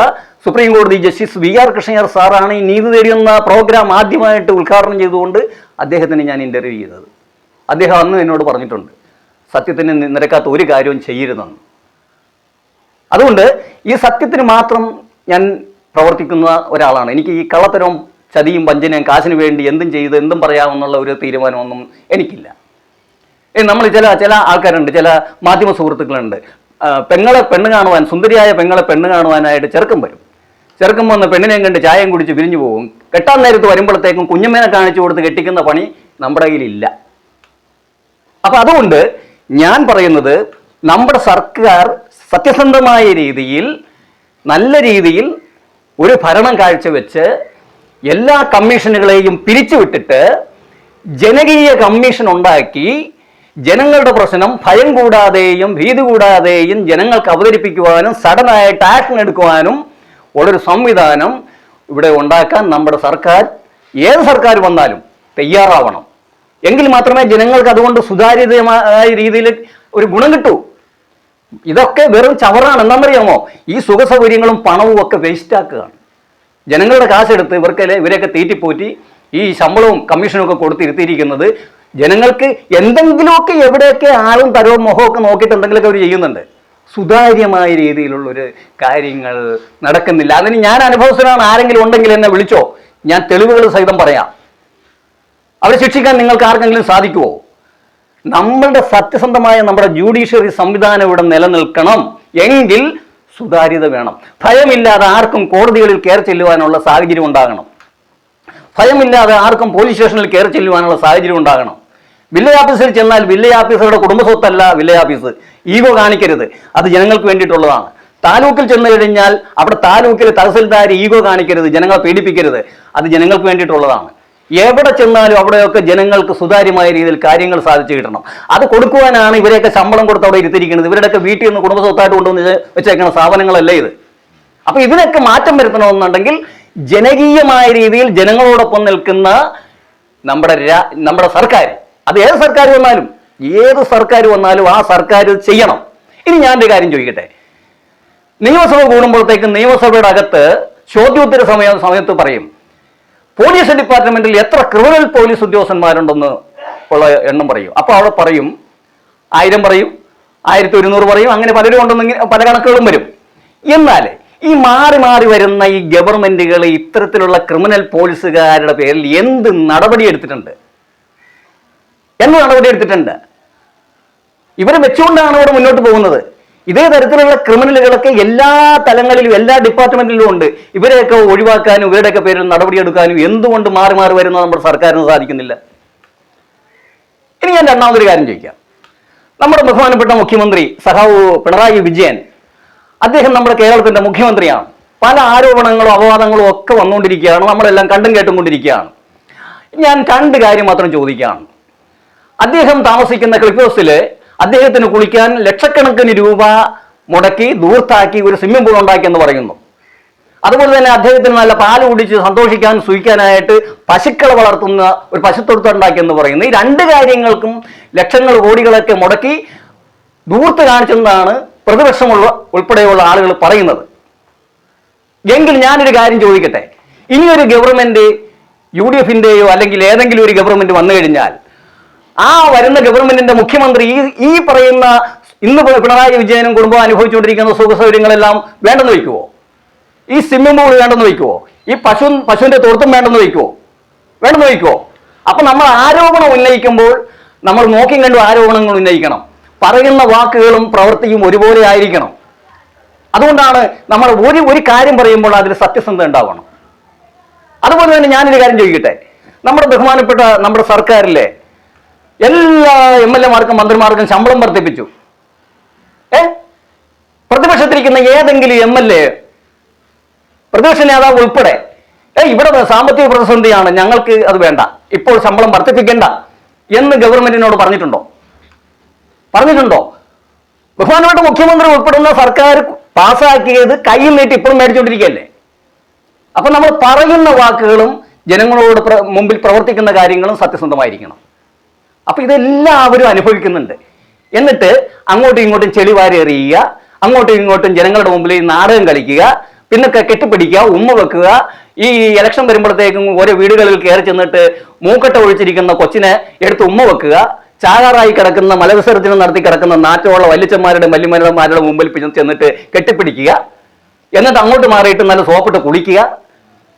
സുപ്രീം കോടതി ജസ്റ്റിസ് വി ആർ കൃഷ്ണയ്യർ സാറാണ് ഈ നീതി തേടിയെന്ന പ്രോഗ്രാം ആദ്യമായിട്ട് ഉദ്ഘാടനം ചെയ്തുകൊണ്ട് അദ്ദേഹത്തിന് ഞാൻ ഇന്റർവ്യൂ ചെയ്തത്. അദ്ദേഹം അന്ന് എന്നോട് പറഞ്ഞിട്ടുണ്ട് സത്യത്തിന് നിരക്കാത്ത ഒരു കാര്യവും ചെയ്യരുതെന്ന്. അതുകൊണ്ട് ഈ സത്യത്തിന് മാത്രം ഞാൻ പ്രവർത്തിക്കുന്ന ഒരാളാണ്. എനിക്ക് ഈ കള്ളത്തരവും ചതിയും വഞ്ചനയും കാശിന് വേണ്ടി എന്തും ചെയ്ത് എന്തും പറയാമെന്നുള്ള ഒരു തീരുമാനമൊന്നും എനിക്കില്ല. നമ്മൾ ചില ചില ആൾക്കാരുണ്ട് ചില മാധ്യമ സുഹൃത്തുക്കളുണ്ട്. പെങ്ങളെ പെണ്ണ് കാണുവാൻ സുന്ദരിയായ പെങ്ങളെ പെണ്ണ് കാണുവാനായിട്ട് ചെറുക്കം വരും. ചെറുക്കം വന്ന് പെണ്ണിനെയും കണ്ട് ചായം കുടിച്ച് പിരിഞ്ഞു പോകും. കെട്ടാൻ നേരത്ത് വരുമ്പോഴത്തേക്കും കുഞ്ഞമ്മേനെ കാണിച്ചു കൊടുത്ത് കെട്ടിക്കുന്ന പണി നമ്മുടെ കയ്യിലില്ല. അപ്പം അതുകൊണ്ട് ഞാൻ പറയുന്നത് നമ്മുടെ സർക്കാർ സത്യസന്ധമായ രീതിയിൽ നല്ല രീതിയിൽ ഒരു ഭരണം കാഴ്ചവെച്ച് എല്ലാ കമ്മീഷനുകളെയും പിരിച്ചുവിട്ടിട്ട് ജനകീയ കമ്മീഷൻ ഉണ്ടാക്കി ജനങ്ങളുടെ പ്രശ്നം ഭയം കൂടാതെയും ഭീതി കൂടാതെയും ജനങ്ങൾക്ക് അവതരിപ്പിക്കുവാനും സഡനായിട്ട് ആക്ഷൻ എടുക്കുവാനും ഉള്ളൊരു സംവിധാനം ഇവിടെ ഉണ്ടാക്കാൻ നമ്മുടെ സർക്കാർ ഏത് സർക്കാർ വന്നാലും തയ്യാറാവണം. എങ്കിൽ മാത്രമേ ജനങ്ങൾക്ക് അതുകൊണ്ട് സുതാര്യതമായ രീതിയിൽ ഒരു ഗുണം കിട്ടൂ. ഇതൊക്കെ വെറും ചവറാണ്. എന്താണെന്നറിയാമോ? ഈ സുഖ സൗകര്യങ്ങളും പണവും ഒക്കെ വേസ്റ്റ് ആക്കുകയാണ്. ജനങ്ങളുടെ കാശെടുത്ത് ഇവർക്ക് ഇവരെയൊക്കെ തീറ്റിപ്പോറ്റി ഈ ശമ്പളവും കമ്മീഷനും ഒക്കെ കൊടുത്തിരുത്തിയിരിക്കുന്നത് ജനങ്ങൾക്ക് എന്തെങ്കിലുമൊക്കെ എവിടെയൊക്കെ ആളും തരവും മുഖമൊക്കെ നോക്കിയിട്ട് എന്തെങ്കിലുമൊക്കെ അവർ ചെയ്യുന്നുണ്ട്. സുതാര്യമായ രീതിയിലുള്ളൊരു കാര്യങ്ങൾ നടക്കുന്നില്ല. അതിന് ഞാൻ അനുഭവസ്ഥനാണ്. ആരെങ്കിലും ഉണ്ടെങ്കിൽ എന്നെ വിളിച്ചോ. ഞാൻ തെളിവുകൾ സഹിതം പറയാം. അവരെ ശിക്ഷിക്കാൻ നിങ്ങൾക്ക് ആർക്കെങ്കിലും സാധിക്കുമോ നമ്മളുടെ സത്യസന്ധമായ നമ്മുടെ ജുഡീഷ്യറി സംവിധാനം ഇവിടെ നിലനിൽക്കണം. എങ്കിൽ സുതാര്യത വേണം. ഭയമില്ലാതെ ആർക്കും കോടതികളിൽ കയറി ചെല്ലുവാനുള്ള സാഹചര്യം ഉണ്ടാകണം. ഭയമില്ലാതെ ആർക്കും പോലീസ് സ്റ്റേഷനിൽ കയറി ചെല്ലുവാനുള്ള സാഹചര്യം ഉണ്ടാകണം. വില്ലേജ് ഓഫീസിൽ ചെന്നാൽ വില്ലേജ് ഓഫീസറുടെ കുടുംബ സ്വത്തല്ല വില്ലേജ് ഓഫീസ് ഈഗോ കാണിക്കരുത്. അത് ജനങ്ങൾക്ക് വേണ്ടിയിട്ടുള്ളതാണ്. താലൂക്കിൽ ചെന്ന് കഴിഞ്ഞാൽ അവിടെ താലൂക്കിൽ തഹസിൽദാർ ഈഗോ കാണിക്കരുത്. ജനങ്ങളെ പീഡിപ്പിക്കരുത്. അത് ജനങ്ങൾക്ക് വേണ്ടിയിട്ടുള്ളതാണ്. എവിടെ ചെന്നാലും അവിടെയൊക്കെ ജനങ്ങൾക്ക് സുതാര്യമായ രീതിയിൽ കാര്യങ്ങൾ സാധിച്ചു കിട്ടണം. അത് കൊടുക്കുവാനാണ് ഇവരെയൊക്കെ ശമ്പളം കൊടുത്ത് അവിടെ ഇരുത്തിയിരിക്കുന്നത്. ഇവരുടെയൊക്കെ വീട്ടിൽ നിന്ന് കുടുംബ സ്വത്തായിട്ട് കൊണ്ടുവന്ന് വെച്ചേക്കുന്ന സ്ഥാപനങ്ങളല്ലേ ഇത്. അപ്പൊ ഇതിനൊക്കെ മാറ്റം വരുത്തണമെന്നുണ്ടെങ്കിൽ ജനകീയമായ രീതിയിൽ ജനങ്ങളോടൊപ്പം നിൽക്കുന്ന നമ്മുടെ നമ്മുടെ സർക്കാർ. അത് ഏത് സർക്കാർ വന്നാലും ഏത് സർക്കാർ വന്നാലും ആ സർക്കാർ ചെയ്യണം. ഇനി ഞാനൊരു കാര്യം ചോദിക്കട്ടെ. നിയമസഭ കൂടുമ്പോഴത്തേക്ക് നിയമസഭയുടെ അകത്ത് ചോദ്യോത്തര സമയ സമയത്ത് പറയും പോലീസ് ഡിപ്പാർട്ട്മെന്റിൽ എത്ര ക്രിമിനൽ പോലീസ് ഉദ്യോഗസ്ഥന്മാരുണ്ടെന്ന് ഉള്ള എണ്ണം പറയും. അപ്പോൾ അവിടെ പറയും ആയിരം പറയും ആയിരത്തി ഒരുന്നൂറ് പറയും അങ്ങനെ പലരും ഉണ്ടെന്ന് പല കണക്കുകളും വരും. എന്നാൽ ഈ മാറി മാറി വരുന്ന ഈ ഗവൺമെന്റുകൾ ഇത്തരത്തിലുള്ള ക്രിമിനൽ പോലീസുകാരുടെ പേരിൽ എന്ത് നടപടി എടുത്തിട്ടുണ്ട്? എന്ത് നടപടി എടുത്തിട്ടുണ്ട്? ഇവരെ വെച്ചുകൊണ്ടാണ് ഇവിടെ മുന്നോട്ട് പോകുന്നത്. ഇതേ തരത്തിലുള്ള ക്രിമിനലുകളൊക്കെ എല്ലാ തലങ്ങളിലും എല്ലാ ഡിപ്പാർട്ട്മെന്റിലും ഉണ്ട്. ഇവരെയൊക്കെ ഒഴിവാക്കാനും ഇവരുടെയൊക്കെ പേരിൽ നടപടിയെടുക്കാനും എന്തുകൊണ്ട് മാറി മാറി വരുന്ന നമ്മുടെ സർക്കാരിന് സാധിക്കുന്നില്ല? ഇനി ഞാൻ രണ്ടാമതൊരു കാര്യം ചോദിക്കാം. നമ്മുടെ ബഹുമാനപ്പെട്ട മുഖ്യമന്ത്രി സഹാവ് പിണറായി വിജയൻ അദ്ദേഹം നമ്മുടെ കേരളത്തിന്റെ മുഖ്യമന്ത്രിയാണ്. പല ആരോപണങ്ങളും അപവാദങ്ങളും ഒക്കെ വന്നുകൊണ്ടിരിക്കുകയാണ്. നമ്മളെല്ലാം കണ്ടും കേട്ടും കൊണ്ടിരിക്കുകയാണ്. ഞാൻ രണ്ട് കാര്യം മാത്രം ചോദിക്കുകയാണ്. അദ്ദേഹം താമസിക്കുന്ന ക്ലിഫ് ഹൗസിൽ അദ്ദേഹത്തിന് കുളിക്കാൻ ലക്ഷക്കണക്കിന് രൂപ മുടക്കി ദൂർത്താക്കി ഒരു സ്വിമ്മിംഗ് പൂൾ ഉണ്ടാക്കി എന്ന് പറയുന്നു. അതുപോലെ തന്നെ അദ്ദേഹത്തിന് നല്ല പാൽ കുടിച്ച് സന്തോഷിക്കാൻ സുഖിക്കാനായിട്ട് പശുക്കളെ വളർത്തുന്ന ഒരു പശുത്തൊടുത്ത് ഉണ്ടാക്കിയെന്ന് പറയുന്നു. ഈ രണ്ട് കാര്യങ്ങൾക്കും ലക്ഷങ്ങൾ കോടികളൊക്കെ മുടക്കി ദൂർത്ത് കാണിച്ചെന്നാണ് പ്രതിപക്ഷമുള്ള ഉൾപ്പെടെയുള്ള ആളുകൾ പറയുന്നത്. എങ്കിൽ ഞാനൊരു കാര്യം ചോദിക്കട്ടെ? ഇനിയൊരു ഗവൺമെന്റ് യു ഡി എഫിന്റെയോ അല്ലെങ്കിൽ ഏതെങ്കിലും ഒരു ഗവൺമെന്റ് വന്നു കഴിഞ്ഞാൽ ആ വരുന്ന ഗവൺമെന്റിന്റെ മുഖ്യമന്ത്രി ഈ ഈ പറയുന്ന ഇന്ന് പിണറായി വിജയനും കുടുംബം അനുഭവിച്ചുകൊണ്ടിരിക്കുന്ന സുഖ സൗകര്യങ്ങളെല്ലാം വേണ്ടെന്ന് വയ്ക്കുവോ? ഈ സ്വിമ്മിംഗ് പൂൾ വേണ്ടെന്ന് വയ്ക്കുവോ? ഈ പശു പശുവിന്റെ തൊഴുത്തും വേണ്ടെന്ന് വയ്ക്കുവോ? വേണ്ടെന്ന് വയ്ക്കുവോ? അപ്പൊ നമ്മൾ ആരോപണം ഉന്നയിക്കുമ്പോൾ നമ്മൾ നോക്കിയും കണ്ടു ആരോപണങ്ങൾ ഉന്നയിക്കണം. പറയുന്ന വാക്കുകളും പ്രവൃത്തിയും ഒരുപോലെ ആയിരിക്കണം. അതുകൊണ്ടാണ് നമ്മൾ ഒരു ഒരു കാര്യം പറയുമ്പോൾ അതിൽ സത്യസന്ധത ഉണ്ടാവണം. അതുപോലെ തന്നെ ഞാനൊരു കാര്യം ചോദിക്കട്ടെ? നമ്മുടെ ബഹുമാനപ്പെട്ട നമ്മുടെ സർക്കാരിലെ എല്ലാ എം എൽ എമാർക്കും മന്ത്രിമാർക്കും ശമ്പളം വർദ്ധിപ്പിച്ചു. ഏ? പ്രതിപക്ഷത്തിരിക്കുന്ന ഏതെങ്കിലും എം എൽ എ പ്രതിപക്ഷ നേതാവ് ഉൾപ്പെടെ ഏ ഇവിടെ സാമ്പത്തിക പ്രതിസന്ധിയാണ് ഞങ്ങൾക്ക് അത് വേണ്ട. ഇപ്പോൾ ശമ്പളം വർദ്ധിപ്പിക്കേണ്ട എന്ന് ഗവൺമെന്റിനോട് പറഞ്ഞിട്ടുണ്ടോ? പറഞ്ഞിട്ടുണ്ടോ? ബഹുമാനപ്പെട്ട മുഖ്യമന്ത്രി ഉൾപ്പെടുന്ന സർക്കാർ പാസ്സാക്കിയത് കയ്യിൽ നീട്ടി ഇപ്പോഴും മേടിച്ചുകൊണ്ടിരിക്കുകയല്ലേ? അപ്പൊ നമ്മൾ പറയുന്ന വാക്കുകളും ജനങ്ങളോട് മുമ്പിൽ പ്രവർത്തിക്കുന്ന കാര്യങ്ങളും സത്യസന്ധമായിരിക്കണം. അപ്പൊ ഇതെല്ലാവരും അനുഭവിക്കുന്നുണ്ട്. എന്നിട്ട് അങ്ങോട്ടും ഇങ്ങോട്ടും ചെളിവാരി എറിയുക അങ്ങോട്ടും ഇങ്ങോട്ടും ജനങ്ങളുടെ മുമ്പിൽ നാടകം കളിക്കുക പിന്നെ കെട്ടിപ്പിടിക്കുക ഉമ്മ വെക്കുക. ഈ ഇലക്ഷൻ വരുമ്പോഴത്തേക്കും ഓരോ വീടുകളിൽ കയറി ചെന്നിട്ട് മൂക്കട്ട ഒഴിച്ചിരിക്കുന്ന കൊച്ചിനെ എടുത്ത് ഉമ്മ വെക്കുക. ചാകാറായി കിടക്കുന്ന മലവിസർജനം നടത്തി കിടക്കുന്ന നാറ്റമുള്ള വല്യച്ചന്മാരുടെ വല്യമ്മമാരുടെ മുമ്പിൽ ചെന്നിട്ട് കെട്ടിപ്പിടിക്കുക. എന്നിട്ട് അങ്ങോട്ട് മാറിയിട്ട് നല്ല സോപ്പിട്ട് കുളിക്കുക.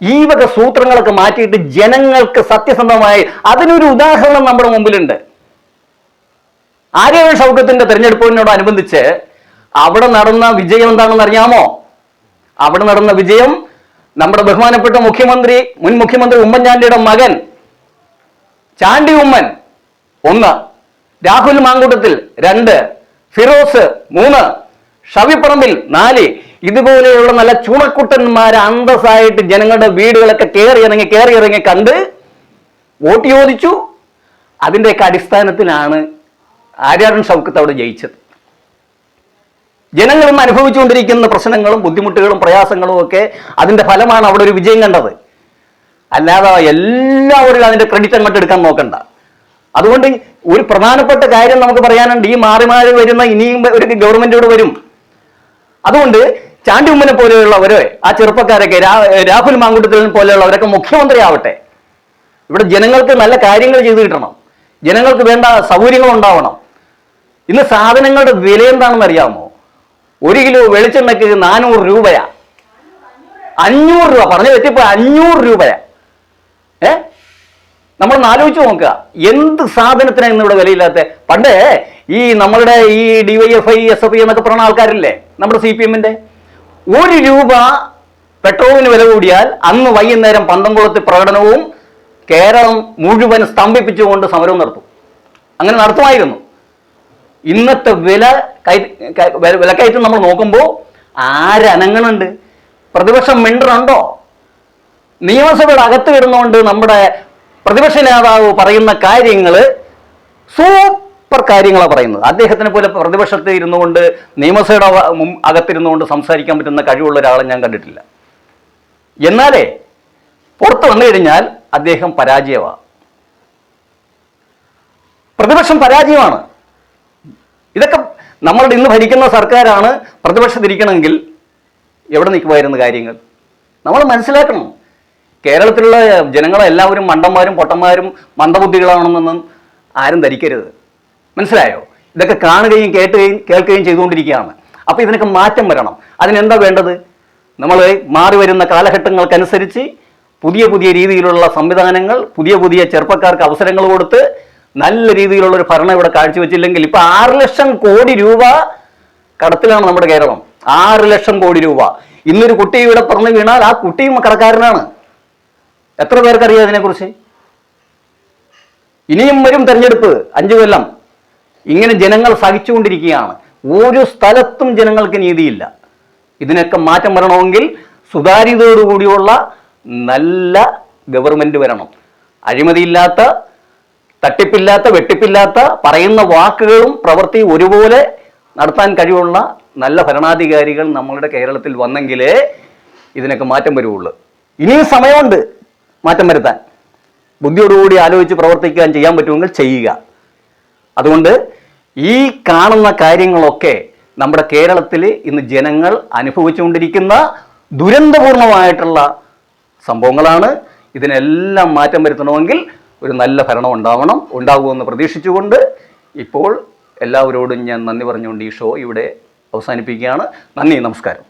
ഈ വക സൂത്രങ്ങളൊക്കെ മാറ്റിയിട്ട് ജനങ്ങൾക്ക് സത്യസന്ധമായി അതിനൊരു ഉദാഹരണം നമ്മുടെ മുമ്പിലുണ്ട്. ആര്യ ഷൗക്കത്തിന്റെ തെരഞ്ഞെടുപ്പിനോടനുബന്ധിച്ച് അവിടെ നടന്ന വിജയം എന്താണെന്ന് അറിയാമോ? അവിടെ നടന്ന വിജയം നമ്മുടെ ബഹുമാനപ്പെട്ട മുഖ്യമന്ത്രി മുൻ മുഖ്യമന്ത്രി ഉമ്മൻചാണ്ടിയുടെ മകൻ ചാണ്ടി ഉമ്മൻ ഒന്ന് രാഹുൽ മാങ്കൂട്ടത്തിൽ രണ്ട് ഫിറോസ് മൂന്ന് ഷവിപ്പറമ്പിൽ നാല് ഇതുപോലെയുള്ള നല്ല ചുണക്കുട്ടന്മാരെ അന്തസ്സായിട്ട് ജനങ്ങളുടെ വീടുകളൊക്കെ കയറി ഇറങ്ങി കയറി ഇറങ്ങി കണ്ട് വോട്ട് ചോദിച്ചു. അതിന്റെയൊക്കെ അടിസ്ഥാനത്തിലാണ് ആര്യാടൻ ഷൗക്കത്ത് അവിടെ ജയിച്ചത്. ജനങ്ങളും അനുഭവിച്ചുകൊണ്ടിരിക്കുന്ന പ്രശ്നങ്ങളും ബുദ്ധിമുട്ടുകളും പ്രയാസങ്ങളും ഒക്കെ അതിന്റെ ഫലമാണ് അവിടെ ഒരു വിജയം കണ്ടത്. അല്ലാതെ എല്ലാവരും അതിന്റെ ക്രെഡിറ്റ് അങ്ങോട്ട് എടുക്കാൻ നോക്കണ്ട. അതുകൊണ്ട് ഒരു പ്രധാനപ്പെട്ട കാര്യം നമുക്ക് പറയാനുണ്ട് ഈ മാറി മാറി വരുന്ന ഇനിയും ഒരു ഗവൺമെന്റോട് വരും. അതുകൊണ്ട് ചാണ്ടി ഉമ്മനെ പോലെയുള്ളവരെ ആ ചെറുപ്പക്കാരൊക്കെ രാഹുൽ മാങ്കുട്ടത്തിൽ പോലെയുള്ളവരൊക്കെ മുഖ്യമന്ത്രി ആവട്ടെ ഇവിടെ ജനങ്ങൾക്ക് നല്ല കാര്യങ്ങൾ ചെയ്തു കിട്ടണം. ജനങ്ങൾക്ക് വേണ്ട സൗകര്യങ്ങൾ ഉണ്ടാവണം. ഇന്ന് സാധനങ്ങളുടെ വില എന്താണെന്ന് അറിയാമോ? ഒരു കിലോ വെളിച്ചെണ്ണയ്ക്ക് നാനൂറ് രൂപയാ. അഞ്ഞൂറ് രൂപ. പറഞ്ഞു തെറ്റിപ്പോ അഞ്ഞൂറ് രൂപയാ. ഏ? നമ്മൾ ആലോചിച്ച് നോക്കുക. എന്ത് സാധനത്തിനാണ് ഇന്ന് ഇവിടെ വിലയില്ലാത്ത? പണ്ട് ഈ നമ്മളുടെ ഈ ഡിവൈഎഫ്ഐ എസ് എഫ് ഐ എന്നൊക്കെ പറയുന്ന ആൾക്കാരില്ലേ? നമ്മുടെ സി പി എമ്മിന്റെ ഒരു രൂപ പെട്രോളിന് വില കൂടിയാൽ അന്ന് വൈകുന്നേരം പന്തംകുളത്ത് പ്രകടനവും കേരളം മുഴുവൻ സ്തംഭിപ്പിച്ചുകൊണ്ട് സമരവും നടത്തും. അങ്ങനെ നടത്തുമായിരുന്നു. ഇന്നത്തെ വില കയ- വിലക്കയറ്റം നമ്മൾ നോക്കുമ്പോൾ ആരനങ്ങണുണ്ട് പ്രതിപക്ഷം മിണ്ടറുണ്ടോ നിയമസഭയുടെ അകത്ത് കിടന്നുകൊണ്ട് നമ്മുടെ പ്രതിപക്ഷ നേതാവ് പറയുന്ന കാര്യങ്ങൾ സൂപ്പർ കാര്യങ്ങളാണ് പറയുന്നത്. അദ്ദേഹത്തിനെ പോലെ പ്രതിപക്ഷത്തിൽ ഇരുന്നു കൊണ്ട് നിയമസഭയുടെ അകത്തിരുന്നു കൊണ്ട് സംസാരിക്കാൻ പറ്റുന്ന കഴിവുള്ള ഒരാളെ ഞാൻ കണ്ടിട്ടില്ല. എന്നാലേ പുറത്ത് വന്നു കഴിഞ്ഞാൽ അദ്ദേഹം പരാജയമാണ് പ്രതിപക്ഷം പരാജയമാണ്. ഇതൊക്കെ നമ്മളുടെ ഇന്ന് ഭരിക്കുന്ന സർക്കാരാണ് പ്രതിപക്ഷത്തിരിക്കണമെങ്കിൽ എവിടെ നിൽക്കുമായിരുന്നു കാര്യങ്ങൾ? നമ്മൾ മനസ്സിലാക്കണം. കേരളത്തിലുള്ള ജനങ്ങളെല്ലാവരും മണ്ടന്മാരും പൊട്ടന്മാരും മന്ദബുദ്ധികളാണെന്നൊന്നും ആരും ധരിക്കരുത്. മനസ്സിലായോ? ഇതൊക്കെ കാണുകയും കേട്ടുകയും കേൾക്കുകയും ചെയ്തുകൊണ്ടിരിക്കുകയാണ്. അപ്പോൾ ഇതിനൊക്കെ മാറ്റം വരണം. അതിനെന്താ വേണ്ടത്? നമ്മൾ മാറി വരുന്ന കാലഘട്ടങ്ങൾക്കനുസരിച്ച് പുതിയ പുതിയ രീതിയിലുള്ള സംവിധാനങ്ങൾ പുതിയ പുതിയ ചെറുപ്പക്കാർക്ക് അവസരങ്ങൾ കൊടുത്ത് നല്ല രീതിയിലുള്ള ഒരു ഭരണം ഇവിടെ കാഴ്ചവെച്ചില്ലെങ്കിൽ ഇപ്പം ആറ് ലക്ഷം കോടി രൂപ കടത്തിലാണ് നമ്മുടെ കേരളം. ആറ് ലക്ഷം കോടി രൂപ. ഇന്നൊരു കുട്ടി ഇവിടെ പറഞ്ഞു വീണാൽ ആ കുട്ടിയും കടക്കാരനാണ്. എത്ര പേർക്കറിയാം അതിനെക്കുറിച്ച് ഇനിയും വരും തെരഞ്ഞെടുപ്പ്. അഞ്ചു കൊല്ലം. ഇങ്ങനെ ജനങ്ങൾ സഹിച്ചുകൊണ്ടിരിക്കുകയാണ്. ഒരു സ്ഥലത്തും ജനങ്ങൾക്ക് നീതിയില്ല. ഇതിനൊക്കെ മാറ്റം വരണമെങ്കിൽ സുതാര്യതയോടുകൂടിയുള്ള നല്ല ഗവൺമെന്റ് വരണം. അഴിമതിയില്ലാത്ത തട്ടിപ്പില്ലാത്ത വെട്ടിപ്പില്ലാത്ത പറയുന്ന വാക്കുകളും പ്രവൃത്തി ഒരുപോലെ നടത്താൻ കഴിവുള്ള നല്ല ഭരണാധികാരികൾ നമ്മളുടെ കേരളത്തിൽ വന്നെങ്കിലേ ഇതിനൊക്കെ മാറ്റം വരുവുള്ളൂ. ഇനിയും സമയമുണ്ട് മാറ്റം വരുത്താൻ. ബുദ്ധിയോടുകൂടി ആലോചിച്ച് പ്രവർത്തിക്കാൻ ചെയ്യാൻ പറ്റുമെങ്കിൽ ചെയ്യുക. അതുകൊണ്ട് ഈ കാണുന്ന കാര്യങ്ങളൊക്കെ നമ്മുടെ കേരളത്തിൽ ഇന്ന് ജനങ്ങൾ അനുഭവിച്ചുകൊണ്ടിരിക്കുന്ന ദുരന്തപൂർണമായിട്ടുള്ള സംഭവങ്ങളാണ്. ഇതിനെല്ലാം മാറ്റം വരുത്തണമെങ്കിൽ ഒരു നല്ല ഭരണം ഉണ്ടാവണം ഉണ്ടാകുമെന്ന് പ്രതീക്ഷിച്ചുകൊണ്ട് ഇപ്പോൾ എല്ലാവരോടും ഞാൻ നന്ദി പറഞ്ഞുകൊണ്ട് ഈ ഷോ ഇവിടെ അവസാനിപ്പിക്കുകയാണ്. നന്ദി നമസ്കാരം.